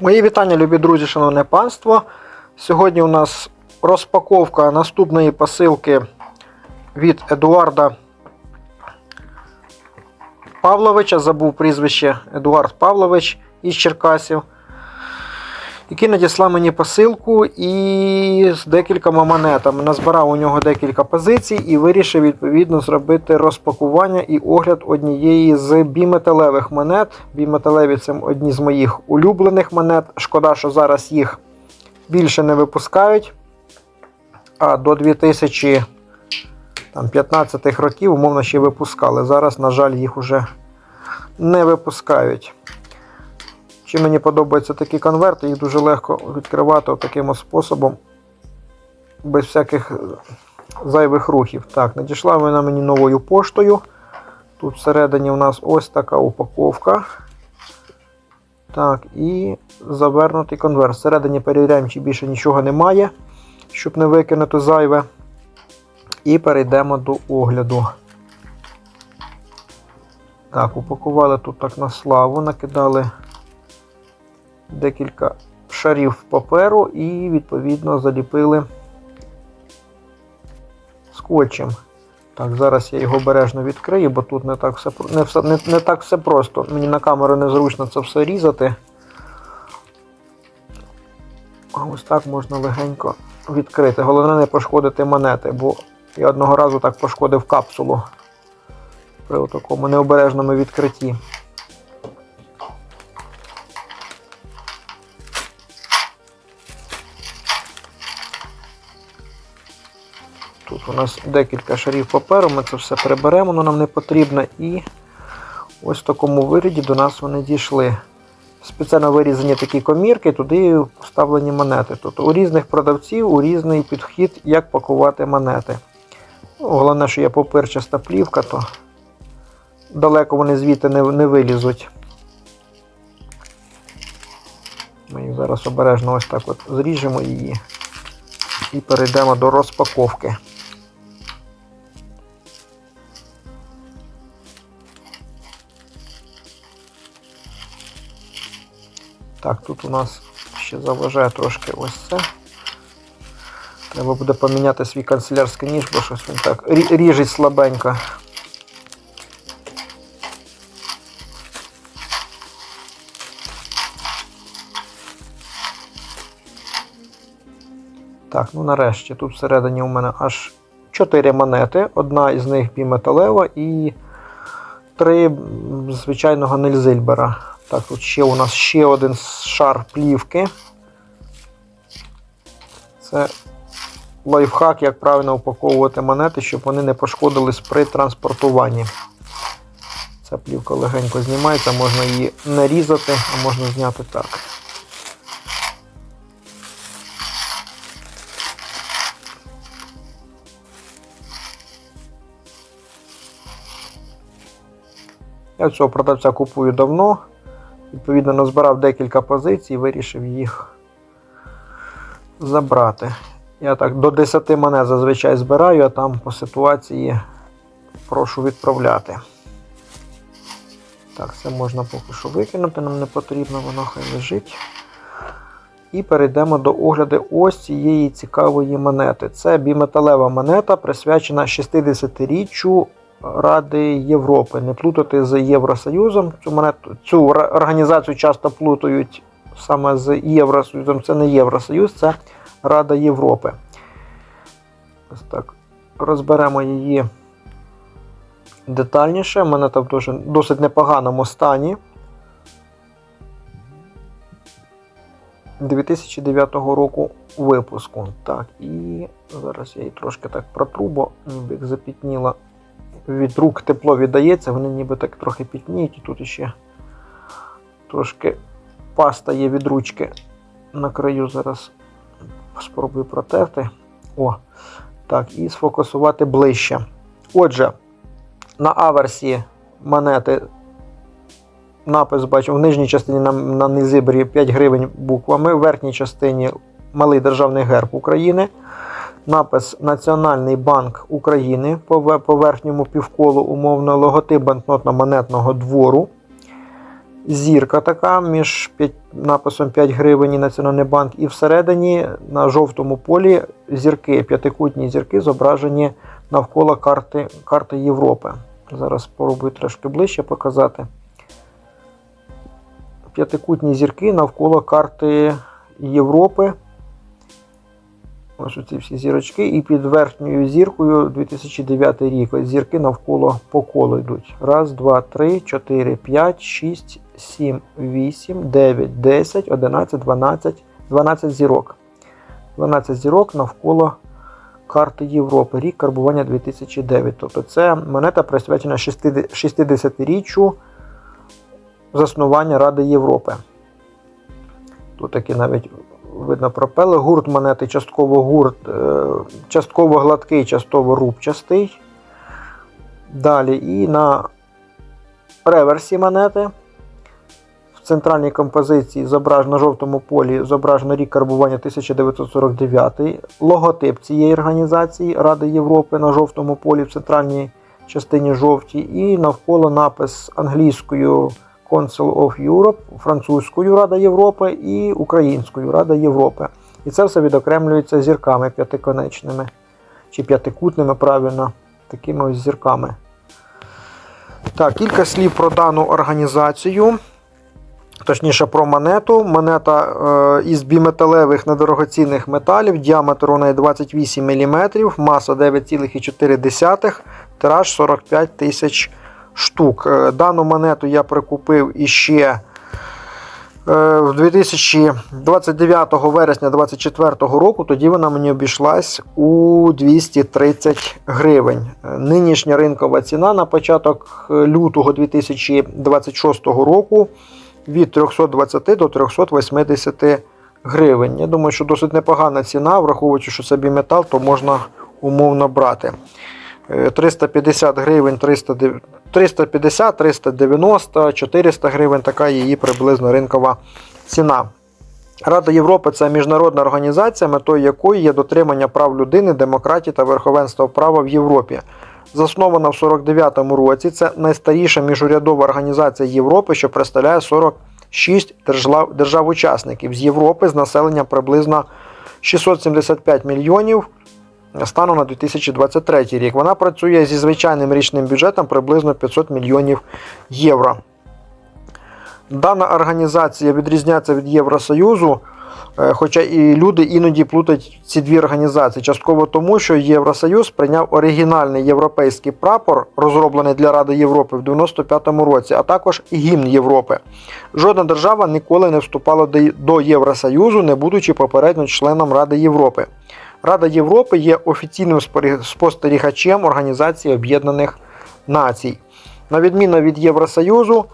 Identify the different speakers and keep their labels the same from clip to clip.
Speaker 1: Мої вітання, любі друзі, шановне панство. Сьогодні у нас розпаковка наступної посилки від Едуарда Павловича. Забув прізвище Едуард Павлович із Черкасів, який надіслав мені посилку і з декількома монетами. Назбирав у нього декілька позицій і вирішив відповідно зробити розпакування і огляд однієї з біметалевих монет. Біметалеві це одні з моїх улюблених монет. Шкода, що зараз їх більше не випускають. А до 2015 років, умовно, ще випускали. Зараз, на жаль, їх уже не випускають. Чи мені подобаються такі конверти, їх дуже легко відкривати таким способом, без всяких зайвих рухів. Так, надійшла вона мені новою поштою. Тут всередині у нас ось така упаковка. Так, і завернутий конверт. Всередині перевіряємо, чи більше нічого немає, щоб не викинути зайве. І перейдемо до огляду. Так, упакували тут так на славу, накидали декілька шарів паперу і, відповідно, заліпили скотчем. Так, зараз я його обережно відкрию, бо тут не так все, не все, не, не так все просто. Мені на камеру незручно це все різати. А ось так можна легенько відкрити. Головне не пошкодити монети, бо я одного разу так пошкодив капсулу при такому необережному відкритті. Нас декілька шарів паперу, ми це все приберемо, воно нам не потрібно. І ось в такому вигляді до нас вони дійшли. Спеціально вирізані такі комірки, туди вставлені монети. Тобто у різних продавців у різний підхід, як пакувати монети. Ну, головне, що є попирчаста плівка, то далеко вони звідти не, не вилізуть. Ми їх зараз обережно ось так от зріжемо її і перейдемо до розпаковки. Так, тут у нас ще заважає трошки ось це. Треба буде поміняти свій канцелярський ніж, бо щось він так ріжить слабенько. Так, ну нарешті тут всередині у мене аж 4 монети. Одна із них біметалева і 3 звичайного Нельзильбера. Так, тут ще у нас ще один шар плівки. Це лайфхак, як правильно упаковувати монети, щоб вони не пошкодились при транспортуванні. Ця плівка легенько знімається, можна її нарізати, а можна зняти так. Я цього продавця купую давно. Відповідно, назбирав декілька позицій і вирішив їх забрати. Я так до 10 монет зазвичай збираю, а там по ситуації прошу відправляти. Так, це можна поки що викинути, нам не потрібно, воно хай лежить. І перейдемо до огляду ось цієї цікавої монети. Це біметалева монета, присвячена 60-річчю Ради Європи. Не плутати з Євросоюзом. Цю монету, цю організацію часто плутають саме з Євросоюзом. Це не Євросоюз, це Рада Європи. Ось так. Розберемо її детальніше. Монета в дуже, досить непоганому стані. 2009 року випуску. Так, і зараз я її трошки так протру, бо ніби запітніла від рук тепло віддається, вони ніби так трохи пітніють, і тут ще трошки паста є від ручки на краю. Зараз спробую протерти. О, так, і сфокусувати ближче. Отже, на аверсі монети напис бачимо в нижній частині на, на низибрі 5 гривень буквами, в верхній частині малий державний герб України. Напис Національний банк України по ве- верхньому півколу умовно логотип банкнотно-монетного двору. зірка така між п'ять- написом 5 гривень і Національний банк, і всередині на жовтому полі зірки, п'ятикутні зірки зображені навколо карти, карти Європи. Зараз спробую трошки ближче показати. П'ятикутні зірки навколо карти Європи. Ось ці всі зірочки, і під верхньою зіркою 2009 рік. Ось зірки навколо по колу йдуть. Раз, два, три, чотири, п'ять, шість, сім, вісім, дев'ять, десять, одинадцять, дванадцять, 12 зірок. 12 зірок навколо карти Європи. Рік карбування 2009. Тобто це монета присвячена 60-річчю заснування Ради Європи. Тут такі навіть видно пропели. Гурт монети частково гурт, е, частково гладкий, частково рубчастий. Далі і на реверсі монети. В центральній композиції зображено на жовтому полі зображено рік карбування 1949. Логотип цієї організації Ради Європи на жовтому полі в центральній частині жовтій. І навколо напис англійською Council of Europe, французькою Рада Європи і українською Рада Європи. І це все відокремлюється зірками п'ятиконечними чи п'ятикутними, правильно, такими ось зірками. Так, кілька слів про дану організацію. Точніше, про монету. Монета е, із біметалевих недорогоцінних металів, діаметр у неї 28 мм, маса 9,4, тираж 45 тисяч штук. Е, Дану монету я прикупив іще е, в 2029 вересня 2024 року. Тоді вона мені обійшлась у 230 гривень. Е, Нинішня ринкова ціна на початок лютого 2026 року від 320 до 380 гривень. Я думаю, що досить непогана ціна, враховуючи, що це біметал, то можна умовно брати. Е, 350 гривень, 350, 390, 400 гривень така її приблизно ринкова ціна. Рада Європи це міжнародна організація, метою якої є дотримання прав людини, демократії та верховенства права в Європі. Заснована в 49-му році, це найстаріша міжурядова організація Європи, що представляє 46 держав- держав-учасників з Європи з населенням приблизно 675 мільйонів станом на 2023 рік. Вона працює зі звичайним річним бюджетом приблизно 500 мільйонів євро. Дана організація відрізняється від Євросоюзу, е, хоча і люди іноді плутають ці дві організації. Частково тому, що Євросоюз прийняв оригінальний європейський прапор, розроблений для Ради Європи в 95-му році, а також гімн Європи. Жодна держава ніколи не вступала до- до Євросоюзу, не будучи попередньо членом Ради Європи. Рада Європи є офіційним спостерігачем Організації Об'єднаних Націй. На відміну від Євросоюзу,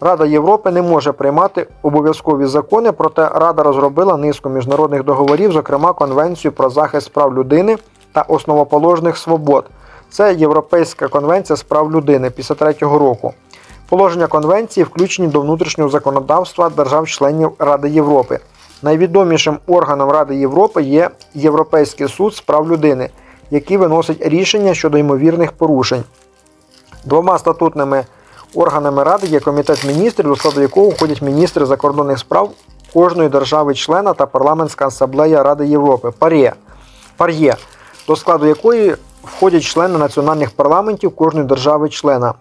Speaker 1: Рада Європи не може приймати обов'язкові закони, проте Рада розробила низку міжнародних договорів, зокрема Конвенцію про захист прав людини та основоположних свобод. Це Європейська конвенція з прав людини 53-го року. Положення конвенції включені до внутрішнього законодавства держав-членів Ради Європи. Найвідомішим органом Ради Європи є Європейський суд з прав людини, який виносить рішення щодо ймовірних порушень. Двома статутними органами Ради є Комітет міністрів, до складу якого входять міністри закордонних справ кожної держави-члена та парламентська асамблея Ради Європи ПАРЄ, ПАРЄ, до складу якої входять члени національних парламентів кожної держави-члена.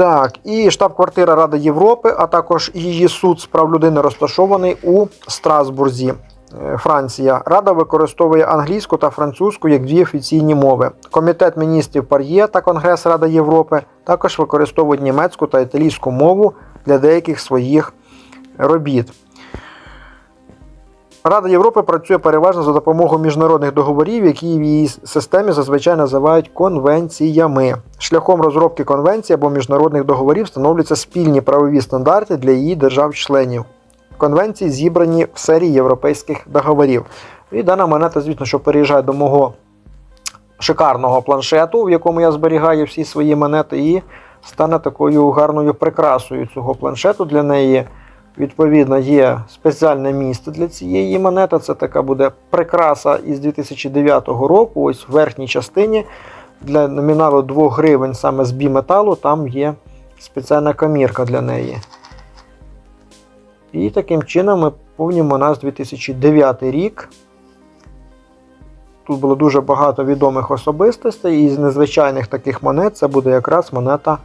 Speaker 1: Так, і штаб-квартира Ради Європи, а також її суд з прав людини розташований у Страсбурзі, е, Франція. Рада використовує англійську та французьку як дві офіційні мови. Комітет міністрів Пар'є та Конгрес Ради Європи також використовують німецьку та італійську мову для деяких своїх робіт. Рада Європи працює переважно за допомогою міжнародних договорів, які в її системі зазвичай називають конвенціями. Шляхом розробки конвенцій або міжнародних договорів встановлюються спільні правові стандарти для її держав-членів. Конвенції зібрані в серії європейських договорів. І дана монета, звісно, що переїжджає до мого шикарного планшету, в якому я зберігаю всі свої монети, і стане такою гарною прикрасою цього планшету для неї. Відповідно, є спеціальне місце для цієї монети. Це така буде прикраса із 2009 року. Ось в верхній частині для номіналу 2 гривень саме з біметалу, там є спеціальна комірка для неї. І таким чином ми повнимо нас 2009 рік. Тут було дуже багато відомих особистостей, і з незвичайних таких монет це буде якраз монета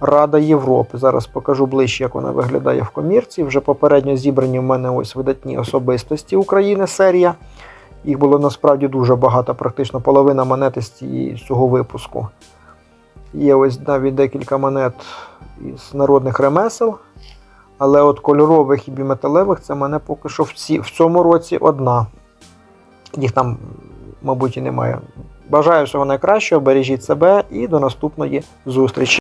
Speaker 1: Рада Європи. Зараз покажу ближче, як вона виглядає в комірці. Вже попередньо зібрані в мене ось видатні особистості України серія. Їх було насправді дуже багато, практично половина монет з цього випуску. Є ось навіть декілька монет із народних ремесел. Але от кольорових і біметалевих це мене поки що в, ці, в цьому році одна. Їх там, мабуть, і немає. Бажаю всього найкращого, бережіть себе і до наступної зустрічі.